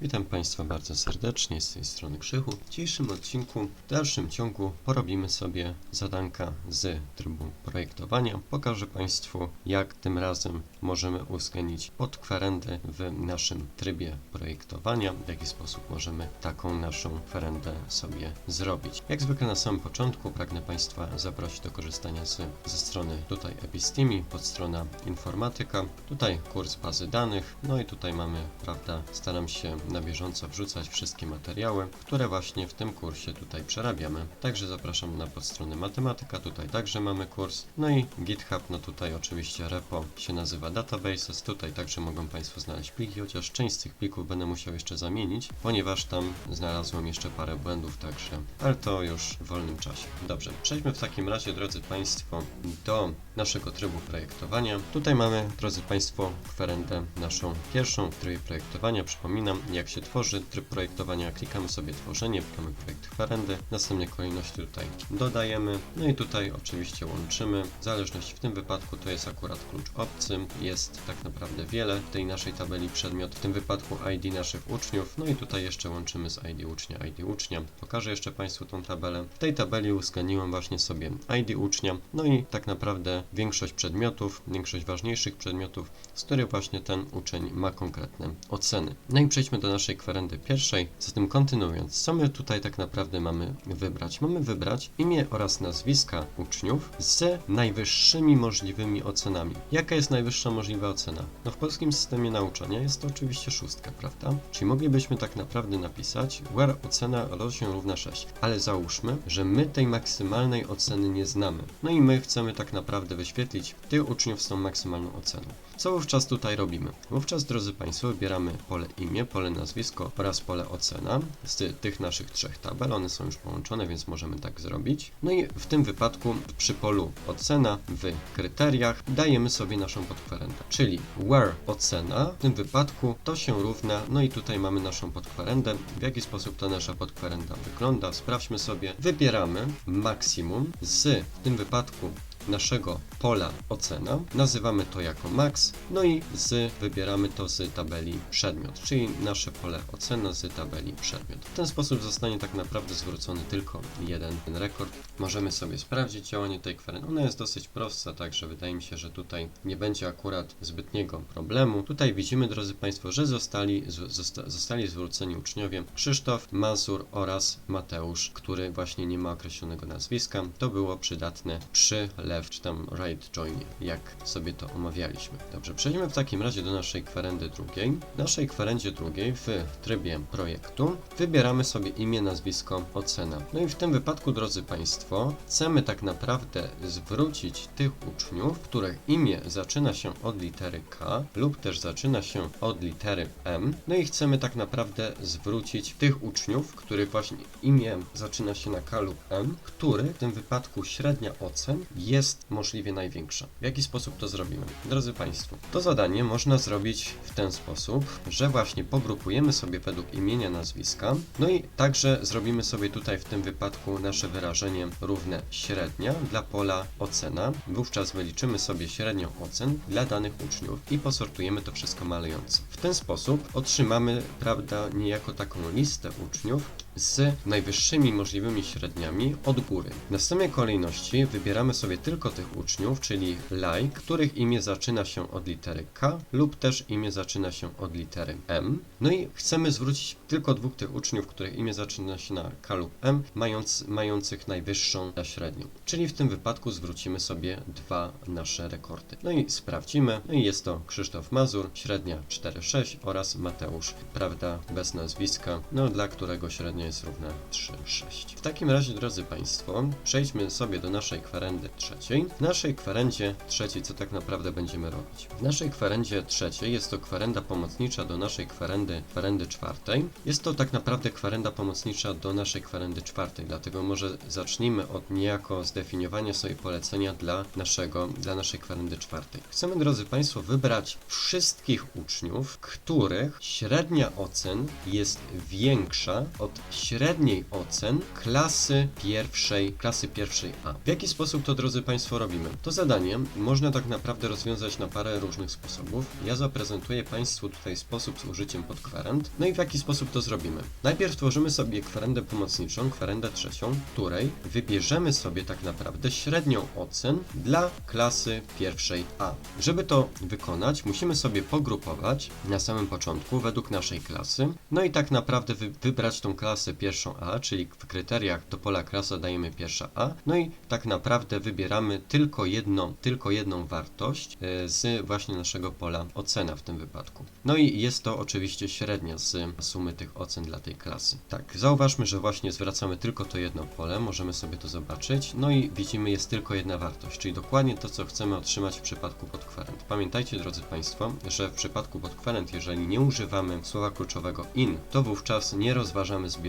Witam Państwa bardzo serdecznie z tej strony Krzychu. W dzisiejszym odcinku, w dalszym ciągu porobimy sobie zadanka z trybu projektowania. Pokażę Państwu, jak tym razem możemy uwzględnić podkwerendę w naszym trybie projektowania, w jaki sposób możemy taką naszą kwerendę sobie zrobić. Jak zwykle na samym początku pragnę Państwa zaprosić do korzystania z, ze strony tutaj Epistimi, podstrona informatyka, tutaj kurs bazy danych, no i tutaj mamy, prawda, staram się na bieżąco wrzucać wszystkie materiały, które właśnie w tym kursie tutaj przerabiamy. Także zapraszam na podstronę matematyka, tutaj także mamy kurs. No i GitHub, no tutaj oczywiście repo się nazywa Databases, tutaj także mogą Państwo znaleźć pliki, chociaż część z tych plików będę musiał jeszcze zamienić, ponieważ tam znalazłem jeszcze parę błędów, także, ale to już w wolnym czasie. Dobrze, przejdźmy w takim razie, drodzy Państwo, do naszego trybu projektowania. Tutaj mamy, drodzy Państwo, kwerendę naszą pierwszą w trybie projektowania. Przypominam, jak się tworzy tryb projektowania, klikamy sobie tworzenie, klikamy projekt kwerendy, następnie kolejność tutaj dodajemy, no i tutaj oczywiście łączymy. W zależności w tym wypadku to jest akurat klucz obcy, jest tak naprawdę wiele w tej naszej tabeli przedmiot, w tym wypadku ID naszych uczniów, no i tutaj jeszcze łączymy z ID ucznia, ID ucznia. Pokażę jeszcze Państwu tą tabelę. W tej tabeli uwzględniłem właśnie sobie ID ucznia, no i tak naprawdę większość przedmiotów, większość ważniejszych przedmiotów, z których właśnie ten uczeń ma konkretne oceny. No i przejdźmy do naszej kwerendy pierwszej. Zatem kontynuując, co my tutaj tak naprawdę mamy wybrać? Mamy wybrać imię oraz nazwiska uczniów z najwyższymi możliwymi ocenami. Jaka jest najwyższa możliwa ocena? No w polskim systemie nauczania jest to oczywiście szóstka, prawda? Czyli moglibyśmy tak naprawdę napisać where ocena rośnie równa 6. Ale załóżmy, że my tej maksymalnej oceny nie znamy. No i my chcemy tak naprawdę wyświetlić tych uczniów z tą maksymalną oceną. Co wówczas tutaj robimy? Wówczas, drodzy Państwo, wybieramy pole imię, pole nazwisko oraz pole ocena z tych naszych trzech tabel. One są już połączone, więc możemy tak zrobić. No i w tym wypadku przy polu ocena w kryteriach dajemy sobie naszą podkwerendę, czyli where ocena w tym wypadku to się równa, no i tutaj mamy naszą podkwerendę. W jaki sposób ta nasza podkwerenda wygląda? Sprawdźmy sobie. Wybieramy maksimum z w tym wypadku naszego pola ocena, nazywamy to jako max, no i z wybieramy to z tabeli przedmiot, czyli nasze pole ocena z tabeli przedmiot. W ten sposób zostanie tak naprawdę zwrócony tylko jeden rekord. Możemy sobie sprawdzić działanie tej kwerendy. Ona jest dosyć prosta, także wydaje mi się, że tutaj nie będzie akurat zbytniego problemu. Tutaj widzimy, drodzy Państwo, że zostali, zosta, zostali zwróceni uczniowie Krzysztof, Mazur oraz Mateusz, który właśnie nie ma określonego nazwiska. To było przydatne przy left czy tam right joinie, jak sobie to omawialiśmy. Dobrze, przejdźmy w takim razie do naszej kwerendy drugiej. W naszej kwerendzie drugiej w trybie projektu wybieramy sobie imię, nazwisko, ocena. No i w tym wypadku, drodzy Państwo, chcemy tak naprawdę zwrócić tych uczniów, których imię zaczyna się od litery K lub też zaczyna się od litery M. No i chcemy tak naprawdę zwrócić tych uczniów, których właśnie imię zaczyna się na K lub M, który w tym wypadku średnia ocen jest możliwie największa. W jaki sposób to zrobimy? Drodzy Państwo, to zadanie można zrobić w ten sposób, że właśnie pogrupujemy sobie według imienia, nazwiska, no i także zrobimy sobie tutaj w tym wypadku nasze wyrażenie równe średnia dla pola ocena. Wówczas wyliczymy sobie średnią ocen dla danych uczniów i posortujemy to wszystko malejąco. W ten sposób otrzymamy, prawda, niejako taką listę uczniów z najwyższymi możliwymi średniami od góry. W następnej kolejności wybieramy sobie tylko tych uczniów, czyli like, których imię zaczyna się od litery K lub też imię zaczyna się od litery M. No i chcemy zwrócić tylko dwóch tych uczniów, których imię zaczyna się na K lub M, mając, mających najwyższą średnią. Czyli w tym wypadku zwrócimy sobie dwa nasze rekordy. No i sprawdzimy. No i jest to Krzysztof Mazur, średnia 4,6 oraz Mateusz, prawda, bez nazwiska, no dla którego średnia jest równa 3,6. W takim razie, drodzy Państwo, przejdźmy sobie do naszej kwerendy trzeciej. W naszej kwerendzie trzeciej, co tak naprawdę będziemy robić? W naszej kwerendzie trzeciej jest to kwerenda pomocnicza do naszej kwerendy, kwerendy czwartej. Jest to tak naprawdę kwerenda pomocnicza do naszej kwerendy czwartej, dlatego może zacznijmy od niejako zdefiniowania sobie polecenia dla naszego, dla naszej kwerendy czwartej. Chcemy, drodzy Państwo, wybrać wszystkich uczniów, których średnia ocen jest większa od średniej ocen klasy pierwszej, klasy pierwszej A. W jaki sposób to, drodzy Państwo, robimy? To zadanie można tak naprawdę rozwiązać na parę różnych sposobów. Ja zaprezentuję Państwu tutaj sposób z użyciem podkwerend. No i w jaki sposób to zrobimy? Najpierw tworzymy sobie kwerendę pomocniczą, kwerendę trzecią, której wybierzemy sobie tak naprawdę średnią ocen dla klasy pierwszej A. Żeby to wykonać, musimy sobie pogrupować na samym początku według naszej klasy, no i tak naprawdę wy wybrać tą klasę pierwszą A, czyli w kryteriach do pola klasa dajemy pierwsza A, no i tak naprawdę wybieramy tylko jedną, tylko jedną wartość e, z właśnie naszego pola ocena w tym wypadku. No i jest to oczywiście średnia z sumy tych ocen dla tej klasy. Tak, zauważmy, że właśnie zwracamy tylko to jedno pole, możemy sobie to zobaczyć, no i widzimy jest tylko jedna wartość, czyli dokładnie to, co chcemy otrzymać w przypadku podkwerent. Pamiętajcie, drodzy Państwo, że w przypadku podkwerent, jeżeli nie używamy słowa kluczowego in, to wówczas nie rozważamy zbioru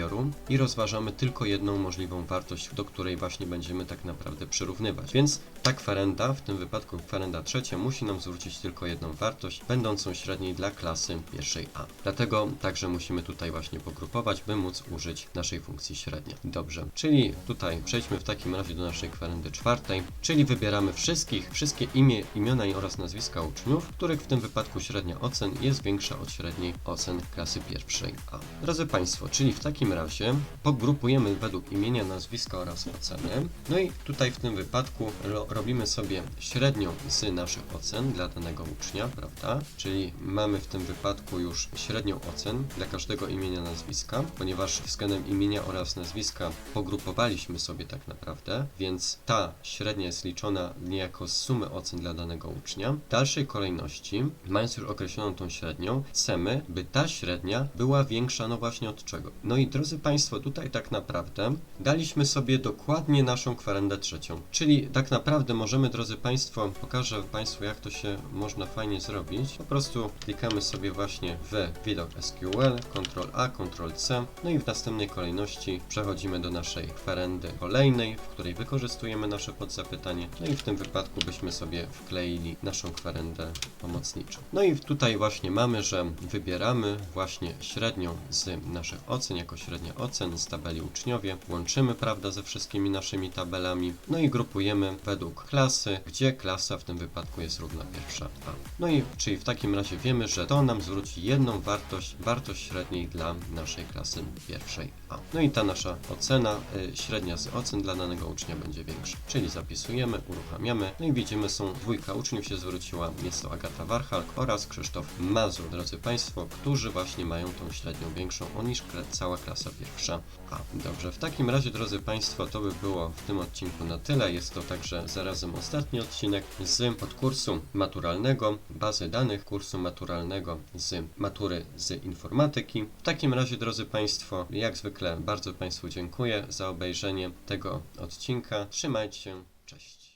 i rozważamy tylko jedną możliwą wartość, do której właśnie będziemy tak naprawdę przyrównywać. Więc ta kwerenda, w tym wypadku kwerenda trzecia, musi nam zwrócić tylko jedną wartość, będącą średniej dla klasy pierwszej A. Dlatego także musimy tutaj właśnie pogrupować, by móc użyć naszej funkcji średnia. Dobrze, czyli tutaj przejdźmy w takim razie do naszej kwerendy czwartej, czyli wybieramy wszystkich, wszystkie imię, imiona oraz nazwiska uczniów, których w tym wypadku średnia ocen jest większa od średniej ocen klasy pierwszej A. Drodzy Państwo, czyli w takim razie pogrupujemy według imienia, nazwiska oraz oceny. No i tutaj w tym wypadku ro robimy sobie średnią z naszych ocen dla danego ucznia, prawda? Czyli mamy w tym wypadku już średnią ocen dla każdego imienia, nazwiska, ponieważ względem imienia oraz nazwiska pogrupowaliśmy sobie tak naprawdę, więc ta średnia jest liczona niejako z sumy ocen dla danego ucznia. W dalszej kolejności, mając już określoną tą średnią, chcemy, by ta średnia była większa, no właśnie od czego? No i drodzy Państwo, tutaj tak naprawdę daliśmy sobie dokładnie naszą kwerendę trzecią, czyli tak naprawdę możemy, drodzy Państwo, pokażę Państwu, jak to się można fajnie zrobić. Po prostu klikamy sobie właśnie w widok SQL, Ctrl A, Ctrl C, no i w następnej kolejności przechodzimy do naszej kwerendy kolejnej, w której wykorzystujemy nasze podzapytanie, no i w tym wypadku byśmy sobie wkleili naszą kwerendę pomocniczą. No i tutaj właśnie mamy, że wybieramy właśnie średnią z naszych ocen, jako średnia ocen z tabeli uczniowie, łączymy, prawda, ze wszystkimi naszymi tabelami, no i grupujemy według klasy, gdzie klasa w tym wypadku jest równa pierwsza A. No i czyli w takim razie wiemy, że to nam zwróci jedną wartość, wartość średniej dla naszej klasy pierwszej A. No i ta nasza ocena, y, średnia z ocen dla danego ucznia będzie większa. Czyli zapisujemy, uruchamiamy, no i widzimy, są dwójka uczniów się zwróciła, jest to Agata Warchalk oraz Krzysztof Mazur, drodzy Państwo, którzy właśnie mają tą średnią większą niż cała klasa pierwsza A. Dobrze, w takim razie, drodzy Państwo, to by było w tym odcinku na tyle. Jest to także zarazem ostatni odcinek z podkursu maturalnego, bazy danych kursu maturalnego z matury z informatyki. W takim razie, drodzy Państwo, jak zwykle bardzo Państwu dziękuję za obejrzenie tego odcinka. Trzymajcie się, cześć.